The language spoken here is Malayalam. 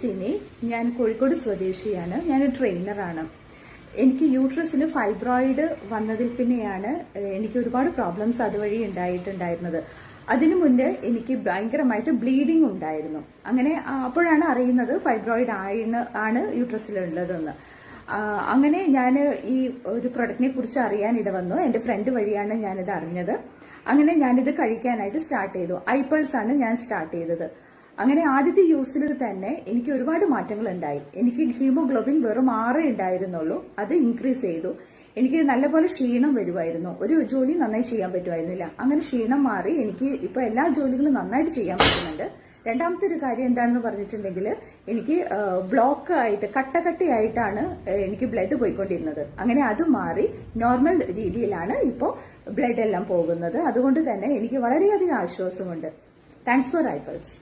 സിനി ഞാൻ കോഴിക്കോട് സ്വദേശിയാണ്. ഞാൻ ട്രെയിനറാണ്. എനിക്ക് യൂട്രസിന് ഫൈബ്രോയിഡ് വന്നതിൽ പിന്നെയാണ് എനിക്ക് ഒരുപാട് പ്രോബ്ലംസ് അതുവഴി ഉണ്ടായിട്ടുണ്ടായിരുന്നത്. അതിനു മുന്നേ എനിക്ക് ഭയങ്കരമായിട്ട് ബ്ലീഡിംഗ് ഉണ്ടായിരുന്നു. അങ്ങനെ അപ്പോഴാണ് അറിയുന്നത് ഫൈബ്രോയിഡ് ആയിന്ന് ആണ് യൂട്രസിലുള്ളതെന്ന്. അങ്ങനെ ഞാൻ ഈ ഒരു പ്രൊഡക്റ്റിനെ കുറിച്ച് അറിയാൻ ഇട വന്നു. എന്റെ ഫ്രണ്ട് വഴിയാണ് ഞാനിത് അറിഞ്ഞത്. അങ്ങനെ ഞാനിത് കഴിക്കാനായിട്ട് സ്റ്റാർട്ട് ചെയ്തു. ഐപ്പിൾസ് ആണ് ഞാൻ സ്റ്റാർട്ട് ചെയ്തത്. അങ്ങനെ ആദ്യത്തെ യൂസിൽ തന്നെ എനിക്ക് ഒരുപാട് മാറ്റങ്ങൾ ഉണ്ടായി എനിക്ക് ഹീമോഗ്ലോബിൻ വെറും ആറേ ഉണ്ടായിരുന്നുള്ളൂ. അത് ഇൻക്രീസ് ചെയ്തു. എനിക്ക് നല്ലപോലെ ക്ഷീണം വരുമായിരുന്നു. ഒരു ജോലി നന്നായി ചെയ്യാൻ പറ്റുമായിരുന്നില്ല. അങ്ങനെ ക്ഷീണം മാറി എനിക്ക് ഇപ്പൊ എല്ലാ ജോലികളും നന്നായിട്ട് ചെയ്യാൻ പറ്റുന്നുണ്ട്. രണ്ടാമത്തെ ഒരു കാര്യം എന്താണെന്ന് പറഞ്ഞിട്ടുണ്ടെങ്കിൽ എനിക്ക് ബ്ലോക്ക് ആയിട്ട് കട്ടകട്ടയായിട്ടാണ് എനിക്ക് ബ്ലഡ് പോയിക്കൊണ്ടിരുന്നത്. അങ്ങനെ അത് മാറി നോർമൽ രീതിയിലാണ് ഇപ്പോൾ ബ്ലഡ് എല്ലാം പോകുന്നത്. അതുകൊണ്ട് തന്നെ എനിക്ക് വളരെയധികം ആശ്വാസമുണ്ട്. Thanks for ഐപ്പൾസ്